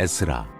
에스라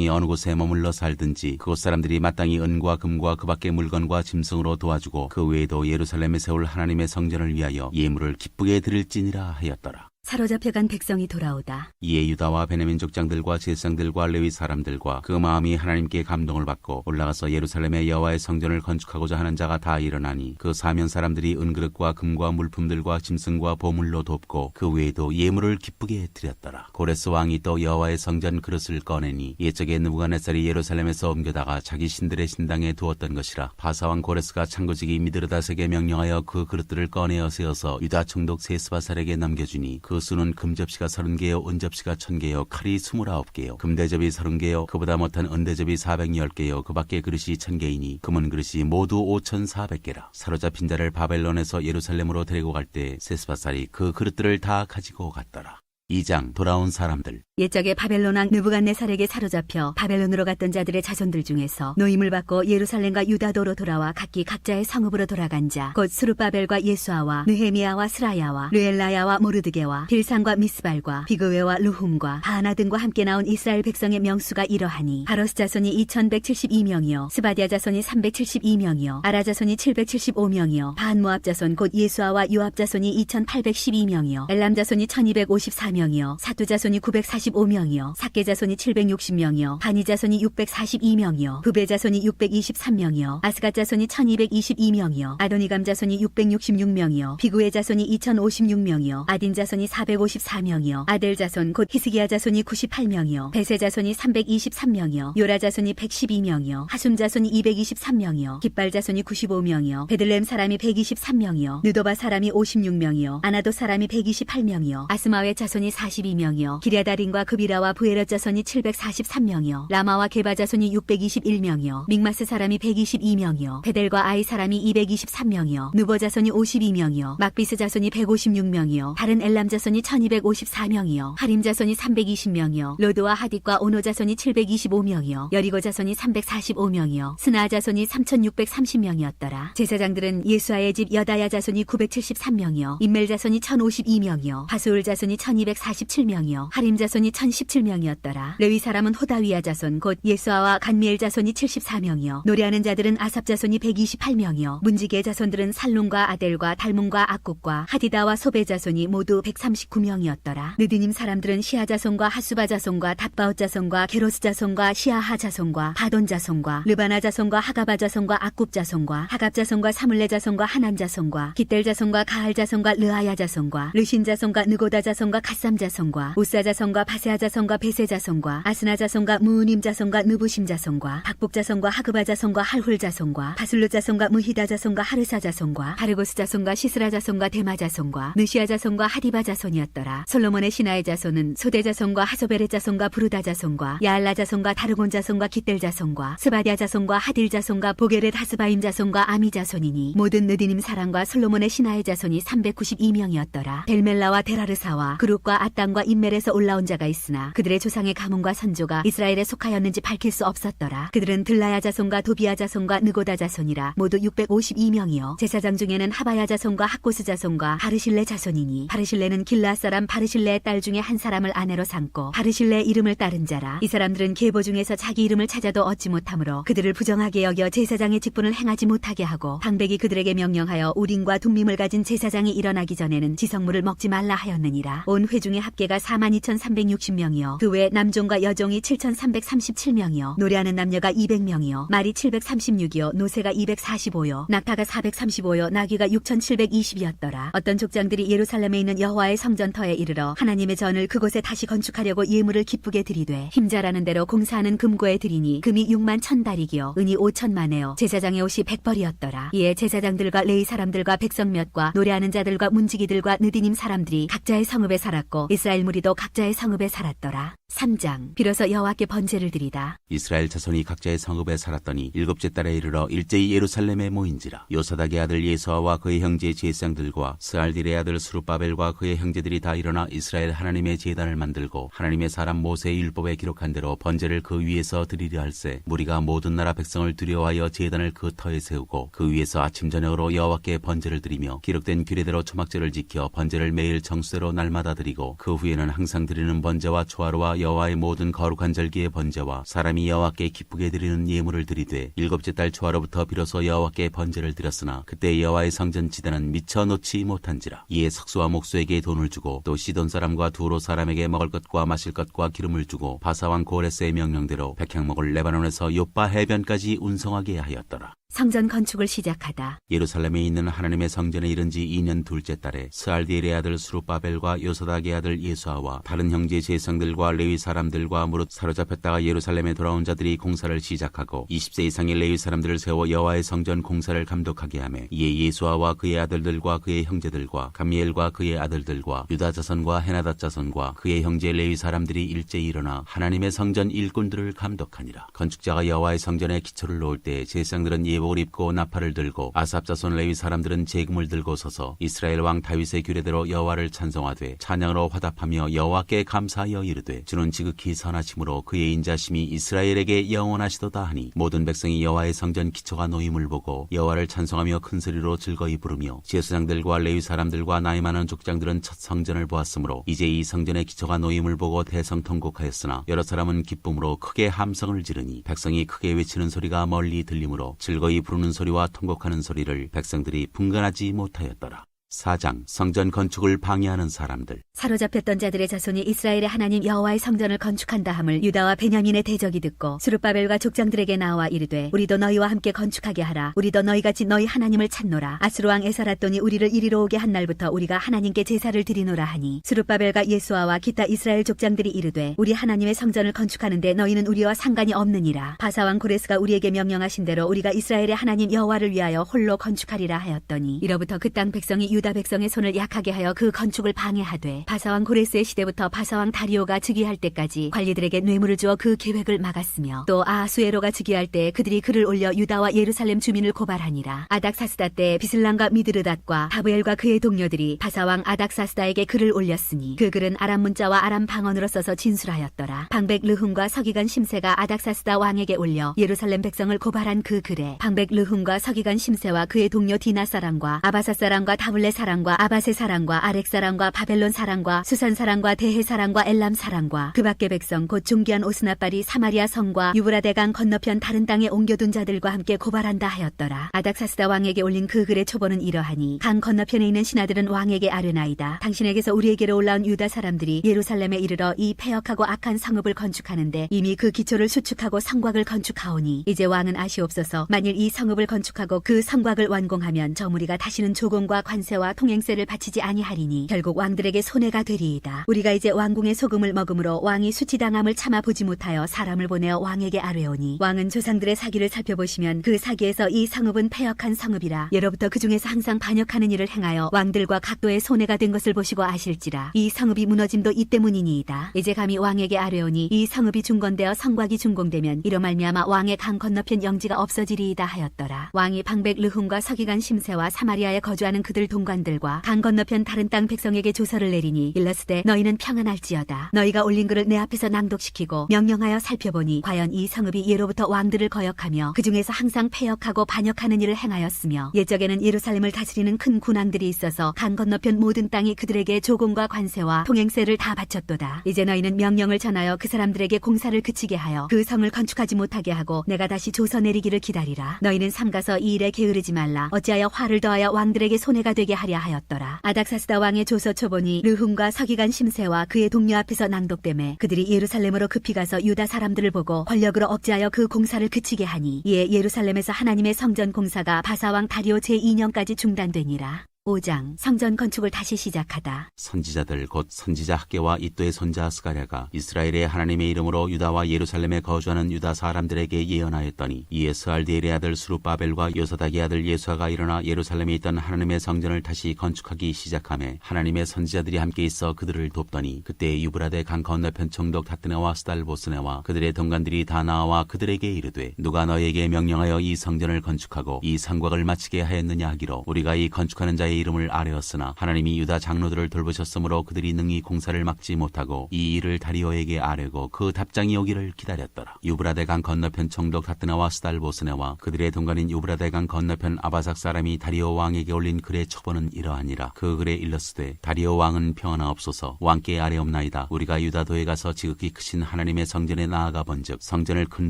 어느 곳에 머물러 살든지 그곳 사람들이 마땅히 은과 금과 그 밖의 물건과 짐승으로 도와주고 그 외에도 예루살렘에 세울 하나님의 성전을 위하여 예물을 기쁘게 드릴지니라 하였더라 사로잡혀간 백성이 돌아오다. 이에 유다와 베냐민 족장들과 제사장들과 레위 사람들과 그 마음이 하나님께 감동을 받고 올라가서 예루살렘의 여호와의 성전을 건축하고자 하는 자가 다 일어나니 그 사면 사람들이 은그릇과 금과 물품들과 짐승과 보물로 돕고 그 외에도 예물을 기쁘게 드렸더라. 고레스 왕이 또 여호와의 성전 그릇을 꺼내니 옛적에 느부갓네살이 예루살렘에서 옮겨다가 자기 신들의 신당에 두었던 것이라 바사 왕 고레스가 창고지기 미드르다색에 명령하여 그 그릇들을 꺼내어 세어서 유다 총독 세스바살에게 넘겨주니 그 수는 금접시가 서른 개요 은접시가 천 개요 칼이 스물아홉 개요. 금대접이 서른 개요 그보다 못한 은대접이 사백열 개요. 그 밖에 그릇이 천 개이니 금은 그릇이 모두 오천 사백 개라. 사로잡힌 자를 바벨론에서 예루살렘으로 데리고 갈 때 세스바살이 그 그릇들을 다 가지고 갔더라 2장 돌아온 사람들. 옛적에 바벨론 왕 느부갓네살에게 사로잡혀 바벨론으로 갔던 자들의 자손들 중에서 노임을 받고 예루살렘과 유다도로 돌아와 각기 각자의 성읍으로 돌아간 자곧 스룹바벨과 예수아와 느헤미야와 스라야와 르엘라야와 모르드게와 빌산과 미스발과 비그웨와 루훔과 바하나 등과 함께 나온 이스라엘 백성의 명수가 이러하니 바로스 자손이 2172명이요 스바디아 자손이 372명이요 아라 자손이 775명이요 반모압 자손 곧 예수아와 요압 자손이 2812명이요 엘람 자손이 1254명 이요. 사두 자손이 945명이요. 사케 자손이 760명이요. 바니 자손이 642명이요. 부베 자손이 623명이요. 아스갓 자손이 1222명이요. 아도니감 자손이 666명이요. 비구의 자손이 2056명이요. 아딘 자손이 454명이요. 아델 자손 곧 히스기야 자손이 98명이요. 베세 자손이 323명이요. 요라 자손이 112명이요. 하숨 자손이 223명이요. 깃발 자손이 95명이요. 베들렘 사람이 123명이요. 느도바 사람이 56명이요. 아나도 사람이 128명이요. 아스마웨 자손이 42명이요. 기랴다린과 그비라와 부에럿 자손이 743명이요. 라마와 게바 자손이 621명이요. 믹마스 사람이 122명이요. 베델과 아이 사람이 223명이요. 누버 자손이 52명이요. 막비스 자손이 156명이요. 다른 엘람 자손이 1254명이요. 하림 자손이 320명이요. 로드와 하딧과 오노 자손이 725명이요. 여리고 자손이 345명이요. 스나 자손이 3630명이었더라. 제사장들은 예수아의 집 여다야 자손이 973명이요. 인멜 자손이 1052명이요. 바수울 자손이 1247명이요. 하림 자손이 1017명이었더라. 레위 사람은 호다위아 자손 곧 예수아와 간미엘 자손이 74명이요. 노래하는 자들은 아삽 자손이 128명이요. 문지기의 자손들은 살룸과 아델과 달문과 악국과 하디다와 소베 자손이 모두 139명이었더라. 느디님 사람들은 시아 자손과 하수바 자손과 닷바웃 자손과 게로스 자손과 시아하 자손과 바돈 자손과 르바나 자손과 하가바 자손과 악굽 자손과 하갑 자손과 사물레 자손과 하난 자손과 기델 자손과 가할 자손과 르아야 자손과 르신 자손과 느고다 자손과 갓삼 자손과 우사 자손과 바세아 자손과 베세 자손과 아스나 자손과 무우님 자손과 느부심 자손과 박북 자손과 하그바 자손과 할훌 자손과 바술루 자손과 무히다 자손과 하르사 자손과 바르고스 자손과 시스라 자손과 데마 자손과 느시아 자손과 하디바 자손이었더라. 솔로몬의 신하의 자손은 소대 자손과 하소베레 자손과 부르다 자손과 야알라 자손과 다르곤 자손과 기델 자손과 스바디아 자손과 하딜 자손과 보게렛 하스바임 자손과 아미 자손이니 모든 느디님 사랑과 솔로몬의 신하의 자손이 392명이었더라. 벨멜라와 데라르사와 그룹과 아땅과 인멜에서 올라온 자가 있으나 그들의 조상의 가문과 선조가 이스라엘에 속하였는지 밝힐 수 없었더라. 그들은 들라야 자손과 도비야 자손과 느고다 자손이라 모두 652명이요. 제사장 중에는 하바야 자손과 학고스 자손과 바르실레 자손이니 바르실레는 길라 사람 바르실레의 딸 중에 한 사람을 아내로 삼고 바르실레의 이름을 따른 자라. 이 사람들은 계보 중에서 자기 이름을 찾아도 얻지 못하므로 그들을 부정하게 여겨 제사장의 직분을 행하지 못하게 하고 방백이 그들에게 명령하여 우림과 둠밈을 가진 제사장이 일어나기 전에는 지성물을 먹지 말라 하였느니라. 온 회 중의 합계가 42,360명이요. 그 외 남종과 여종이 7,337명이요. 노래하는 남녀가 200명이요. 말이 736이요. 노새가 245요. 낙타가 435요. 나귀가 6,720이었더라. 어떤 족장들이 예루살렘에 있는 여호와의 성전터에 이르러 하나님의 전을 그곳에 다시 건축하려고 예물을 기쁘게 드리되 힘자라는 대로 공사하는 금고에 드리니 금이 6만 천 달이기요. 은이 5천만에요. 제사장의 옷이 백벌이었더라. 이에 제사장들과 레이 사람들과 백성 몇과 노래하는 자들과 문지기들과 느디님 사람들이 각자의 성읍에 살았고 이스라엘 무리도 각자의 성읍에 살았더라 3장. 비로소 여호와께 번제를 드리다. 이스라엘 자손이 각자의 성읍에 살았더니 일곱째 달에 이르러 일제히 예루살렘에 모인지라. 요사닥의 아들 예수아와 그의 형제 제사장들과 스알딜의 아들 수르바벨과 그의 형제들이 다 일어나 이스라엘 하나님의 제단을 만들고 하나님의 사람 모세의 율법에 기록한 대로 번제를 그 위에서 드리려 할세. 무리가 모든 나라 백성을 두려워하여 제단을 그 터에 세우고 그 위에서 아침 저녁으로 여호와께 번제를 드리며 기록된 규례대로 초막절을 지켜 번제를 매일 정수대로 날마다 드리고 그 후에는 항상 드리는 번제와 초하루와 여호와의 모든 거룩한 절기의 번제와 사람이 여호와께 기쁘게 드리는 예물을 드리되 일곱째 달 초하루부터 비로소 여호와께 번제를 드렸으나 그때 여호와의 성전 지대는 미쳐 놓지 못한지라. 이에 석수와 목수에게 돈을 주고 또 시돈 사람과 두로 사람에게 먹을 것과 마실 것과 기름을 주고 바사왕 고레스의 명령대로 백향목을 레바논에서 요빠 해변까지 운송하게 하였더라 성전 건축을 시작하다. 예루살렘에 있는 하나님의 성전에 이른 지 2년 둘째 달에 스알디엘의 아들 수르바벨과 요사닥의 아들 예수아와 다른 형제 제성들과 레위 사람들과 무릇 사로잡혔다가 예루살렘에 돌아온 자들이 공사를 시작하고 20세 이상의 레위 사람들을 세워 여호와의 성전 공사를 감독하게 하며 이에 예수아와 그의 아들들과 그의 형제들과 감미엘과 그의 아들들과 유다 자손과 헤나다 자손과 그의 형제 레위 사람들이 일제히 일어나 하나님의 성전 일꾼들을 감독하니라 건축자가 여호와의 성전에 기초를 놓을 때 제사장들은 예 복을 입고 나팔을 들고 아삽 자손 레위 사람들은 제금을 들고 서서 이스라엘 왕 다윗의 규례대로 여호와를 찬송하되 찬양으로 화답하며 여호와께 감사하여 이르되 주는 지극히 선하심으로 그의 인자심이 이스라엘에게 영원하시도다 하니 모든 백성이 여호와의 성전 기초가 놓임을 보고 여호와를 찬송하며 큰 소리로 즐거이 부르며 제수장들과 레위 사람들과 나이 많은 족장들은 첫 성전을 보았으므로 이제 이 성전의 기초가 놓임을 보고 대성통곡하였으나 여러 사람은 기쁨으로 크게 함성을 지르니 백성이 크게 외치는 소리가 멀리 들리므로 즐거이 부르는 소리와 통곡하는 소리를 백성들이 분간하지 못하였더라. 4장 성전 건축을 방해하는 사람들. 사로잡혔던 자들의 자손이 이스라엘의 하나님 여호와의 성전을 건축한다 함을 유다와 베냐민의 대적이 듣고 수르바벨과 족장들에게 나와 이르되 우리도 너희와 함께 건축하게 하라. 우리도 너희같이 너희 하나님을 찾노라. 아스루 왕 에사라돈이 우리를 이리로 오게 한 날부터 우리가 하나님께 제사를 드리노라 하니 수르바벨과 예수아와 기타 이스라엘 족장들이 이르되 우리 하나님의 성전을 건축하는데 너희는 우리와 상관이 없느니라. 바사왕 고레스가 우리에게 명령하신 대로 우리가 이스라엘의 하나님 여호와를 위하여 홀로 건축하리라 하였더니 이로부터 그 땅 백성이 유다 백성의 손을 약하게 하여 그 건축을 방해하되 바사왕 고레스의 시대부터 바사왕 다리오가 즉위할 때까지 관리들에게 뇌물을 주어 그 계획을 막았으며 또 아하수에로가 즉위할 때 그들이 글을 올려 유다와 예루살렘 주민을 고발하니라. 아닥사스다 때 비슬람과 미드르닷과 다브엘과 그의 동료들이 바사왕 아닥사스다에게 글을 올렸으니 그 글은 아람 문자와 아람 방언으로 써서 진술하였더라. 방백 르훔과 서기관 심세가 아닥사스다 왕에게 올려 예루살렘 백성을 고발한 그 글에 방백 르훔과 서기관 심세와 그의 동료 디나 사람과 아바사 사람과 다블 레 사람과 아바세 사람과 아렉 사람과 바벨론 사람과 수산 사람과 대해 사람과 엘람 사람과 그 밖의 백성 곧 존귀한 오스나빨이 사마리아 성과 유브라데강 건너편 다른 땅에 옮겨둔 자들과 함께 고발한다 하였더라. 아닥사스다 왕에게 올린 그 글의 초보는 이러하니 강 건너편에 있는 신하들은 왕에게 아뢰나이다. 당신에게서 우리에게로 올라온 유다 사람들이 예루살렘에 이르러 이 폐역하고 악한 성읍을 건축하는데 이미 그 기초를 수축하고 성곽을 건축하오니 이제 왕은 아시옵소서 만일 이 성읍을 건축하고 그 성곽을 완공하면 저 무리가 다시는 조공과 관세와 통행세를 바치지 아니하리니 결국 왕들에게 손해가 되리이다. 우리가 이제 왕궁의 소금을 먹음으로 왕이 수치당함을 참아 보지 못하여 사람을 보내어 왕에게 아뢰오니 왕은 조상들의 사기를 살펴보시면 그 사기에서 이 성읍은 폐역한 성읍이라 예로부터 그 중에서 항상 반역하는 일을 행하여 왕들과 각도의 손해가 된 것을 보시고 아실지라 이 성읍이 무너짐도 이 때문이니이다. 이제 감히 왕에게 아뢰오니 이 성읍이 중건되어 성곽이 준공되면 이로 말미암아 왕의 강 건너편 영지가 없어지리이다 하였더라. 왕이 방백 르훔과 서기관 심세와 사마리아에 거주하는 그들 동 관들과 강 건너편 다른 땅 백성에게 조서를 내리니 일러스되 너희는 평안할지어다. 너희가 올린 글을 내 앞에서 낭독시키고 명령하여 살펴보니 과연 이 성읍이 예로부터 왕들을 거역하며 그 중에서 항상 폐역하고 반역하는 일을 행하였으며 옛적에는 예루살렘을 다스리는 큰 군왕들이 있어서 강 건너편 모든 땅이 그들에게 조공과 관세와 통행세를 다 바쳤도다. 이제 너희는 명령을 전하여 그 사람들에게 공사를 그치게 하여 그 성을 건축하지 못하게 하고 내가 다시 조서 내리기를 기다리라. 너희는 삼가서 이 일에 게으르지 말라. 어찌하여 화를 더하여 왕들에게 손해가 되게 하랴 하였더라. 아닥사스다 왕의 조서 초본이 르훔과 서기관 심세와 그의 동료 앞에서 낭독됨에 그들이 예루살렘으로 급히 가서 유다 사람들을 보고 권력으로 억제하여 그 공사를 그치게 하니 이에 예루살렘에서 하나님의 성전 공사가 바사왕 다리오 제2년까지 중단되니라. 5장 성전 건축을 다시 시작하다. 선지자들 곧 선지자 학계와 이또의 손자 스가랴가 이스라엘의 하나님의 이름으로 유다와 예루살렘에 거주하는 유다 사람들에게 예언하였더니 이에 스알디엘의 아들 수룹바벨과 요사닥의 아들 예수아가 일어나 예루살렘에 있던 하나님의 성전을 다시 건축하기 시작하며 하나님의 선지자들이 함께 있어 그들을 돕더니 그때 유브라데 강 건너편 총독 다트네와 스달보스네와 그들의 동관들이 다 나와 그들에게 이르되 누가 너에게 명령하여 이 성전을 건축하고 이 성곽을 마치게 하였느냐 하기로 우리가 이 건축하는 자의 이름을 아뢰었으나 하나님이 유다 장로들을 돌보셨으므로 그들이 능히 공사를 막지 못하고 이 일을 다리오에게 아뢰고 그 답장이 오기를 기다렸더라. 유브라데 강 건너편 총독 다트나와 스달보스네와 그들의 동관인 유브라데 강 건너편 아바삭 사람이 다리오 왕에게 올린 글의 처번은 이러하니라. 그 글에 일렀으되 다리오 왕은 평안하 없소서 왕께 아뢰옵나이다. 우리가 유다도에 가서 지극히 크신 하나님의 성전에 나아가 본즉 성전을 큰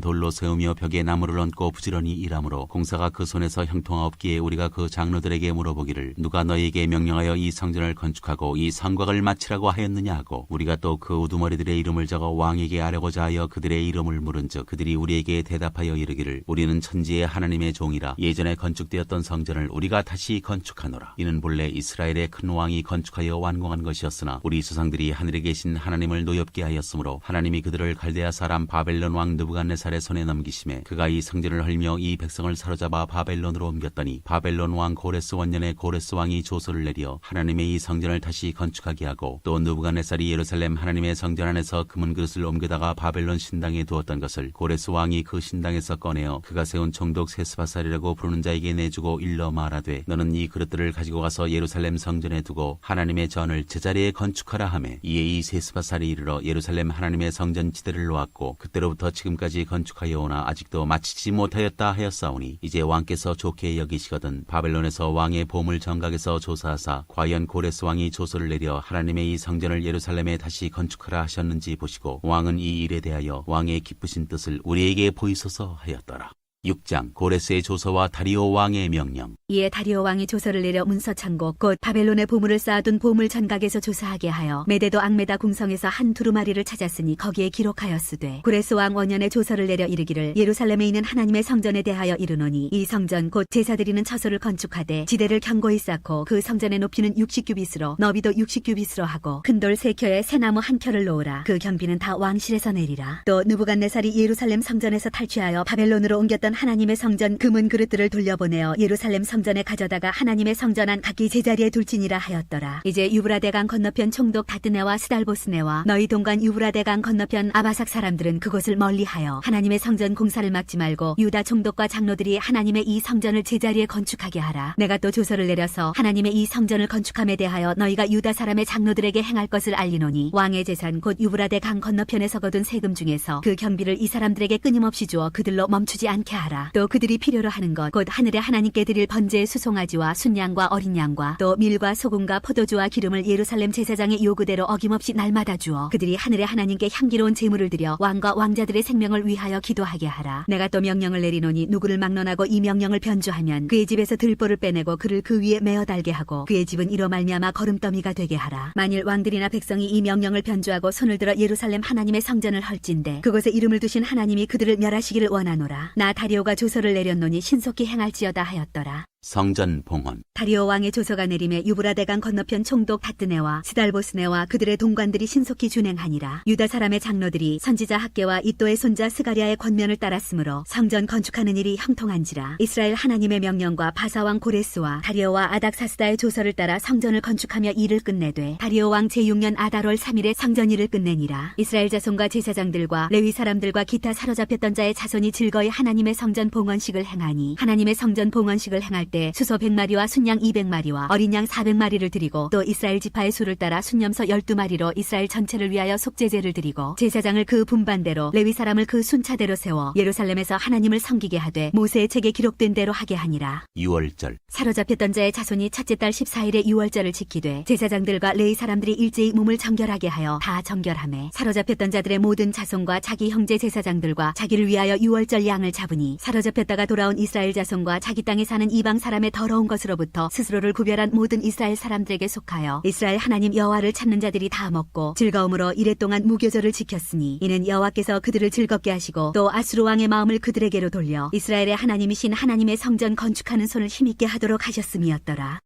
돌로 세우며 벽에 나무를 얹고 부지런히 일하므로 공사가 그 손에서 형통하옵기에 우리가 그 장로들에게 물어보기를 누가 너희에게 명령하여 이 성전을 건축하고 이 성곽을 마치라고 하였느냐 하고 우리가 또 그 우두머리들의 이름을 적어 왕에게 아뢰고자 하여 그들의 이름을 물은즉 그들이 우리에게 대답하여 이르기를 우리는 천지의 하나님의 종이라. 예전에 건축되었던 성전을 우리가 다시 건축하노라. 이는 본래 이스라엘의 큰 왕이 건축하여 완공한 것이었으나 우리 조상들이 하늘에 계신 하나님을 노엽게 하였으므로 하나님이 그들을 갈대아 사람 바벨론 왕 느부갓네살의 손에 넘기심에 그가 이 성전을 헐며 이 백성을 사로잡아 바벨론으로 옮겼더니 바벨론 왕 고레스 원년에 고레스 왕이 조서를 내려 하나님의 이 성전을 다시 건축하게 하고 또 느부갓네살이 예루살렘 하나님의 성전 안에서 금은 그릇을 옮겨다가 바벨론 신당에 두었던 것을 고레스 왕이 그 신당에서 꺼내어 그가 세운 총독 세스바살이라고 부르는 자에게 내주고 일러 말하되 너는 이 그릇들을 가지고 가서 예루살렘 성전에 두고 하나님의 전을 제자리에 건축하라 하매 이에 이 세스바살이 이르러 예루살렘 하나님의 성전 지대를 놓았고 그때로부터 지금까지 건축하여 오나 아직도 마치지 못하였다 하였사오니 이제 왕께서 좋게 여기시거든 바벨론에서 왕의 보물 정각 에서 조사하사 과연 고레스 왕이 조서를 내려 하나님의 이 성전을 예루살렘에 다시 건축하라 하셨는지 보시고 왕은 이 일에 대하여 왕의 기쁘신 뜻을 우리에게 보이소서 하였더라. 6장 고레스의 조서와 다리오 왕의 명령. 이에 다리오 왕이 조서를 내려 문서 창고 곧 바벨론의 보물을 쌓아둔 보물 전각에서 조사하게 하여 메데도 앙메다 궁성에서 한 두루마리를 찾았으니 거기에 기록하였으되 구레스 왕 원년에 조서를 내려 이르기를 예루살렘에 있는 하나님의 성전에 대하여 이르노니 이 성전 곧 제사 드리는 처소를 건축하되 지대를 견고히 쌓고 그 성전의 높이는 60규빗으로 너비도 60규빗으로 하고 큰 돌 세 켜에 새나무 한 켜를 놓으라. 그 경비는 다 왕실에서 내리라. 또 느부갓네살이 예루살렘 성전에서 탈취하여 바벨론으로 옮겼던 하나님의 성전 금은 그릇들을 돌려보내어 예루살렘 성전에 가져다가 하나님의 성전 안 각기 제자리에 둘지니라 하였더라. 이제 유브라데강 건너편 총독 다드네와 스달보스네와 너희 동간 유브라데강 건너편 아바삭 사람들은 그곳을 멀리하여 하나님의 성전 공사를 막지 말고 유다 총독과 장로들이 하나님의 이 성전을 제자리에 건축하게 하라. 내가 또 조서를 내려서 하나님의 이 성전을 건축함에 대하여 너희가 유다 사람의 장로들에게 행할 것을 알리노니 왕의 재산 곧 유브라데 강 건너편에서 거둔 세금 중에서 그 경비를 이 사람들에게 끊임없이 주어 그들로 멈추지 않게 하라. 또 그들이 필요로 하는 것 곧 하늘에 하나님께 드릴 번제의 수송아지와 순양과 어린 양과 또 밀과 소금과 포도주와 기름을 예루살렘 제사장의 요구대로 어김없이 날마다 주어 그들이 하늘의 하나님께 향기로운 제물을 드려 왕과 왕자들의 생명을 위하여 기도하게 하라. 내가 또 명령을 내리노니 누구를 막론하고 이 명령을 변조하면 그의 집에서 들보를 빼내고 그를 그 위에 메어 달게 하고 그의 집은 이로 말미암아 거름더미가 되게 하라. 만일 왕들이나 백성이 이 명령을 변조하고 손을 들어 예루살렘 하나님의 성전을 헐진대 그곳에 이름을 두신 하나님이 그들을 멸하시기를 원하노라. 나 다리 오가 조서를 내렸노니 신속히 행할지어다 하였더라. 성전 봉헌 다리오 왕의 조서가 내림에 유브라데강 건너편 총독 다뜨네와 스달보스네와 그들의 동관들이 신속히 준행하니라. 유다 사람의 장로들이 선지자 학계와 이또의 손자 스가리아의 권면을 따랐으므로 성전 건축하는 일이 형통한지라. 이스라엘 하나님의 명령과 바사왕 고레스와 다리오와 아닥사스다의 조서를 따라 성전을 건축하며 일을 끝내되 다리오 왕 제6년 아달월 3일에 성전 일을 끝내니라. 이스라엘 자손과 제사장들과 레위 사람들과 기타 사로잡혔던 자의 자손이 즐거이 하나님의 성전 봉헌식을 행하니 하나님의 성전 봉헌식을 행할 때 수소 100마리와 순양 200마리와 어린 양 400마리를 드리고 또 이스라엘 지파의 수를 따라 순념서 12마리로 이스라엘 전체를 위하여 속죄제를 드리고 제사장을 그 분반대로 레위 사람을 그 순차대로 세워 예루살렘에서 하나님을 섬기게 하되 모세의 책에 기록된 대로 하게 하니라. 6월절 사로잡혔던 자의 자손이 첫째 달 14일에 유월절을 지키되 제사장들과 레위 사람들이 일제히 몸을 정결하게 하여 다 정결함에 사로잡혔던 자들의 모든 자손과 자기 형제 제사장들과 자기를 위하여 유월절 양을 잡으니 사로잡혔다가 돌아온 이스라엘 자손과 자기 땅에 사는 이방 사람의 더러운 것으로부터 스스로를 구별한 모든 이스라엘 사람들에게 속하여 이스라엘 하나님 여호와를 찾는 자들이 다 먹고 즐거움으로 이랫동안 무교절을 지켰으니 이는 여호와께서 그들을 즐겁게 하시고 또 아수르 왕의 마음을 그들에게로 돌려 이스라엘의 하나님이신 하나님의 성전 건축하는 손을 힘있게 하도록 하셨음이었더라.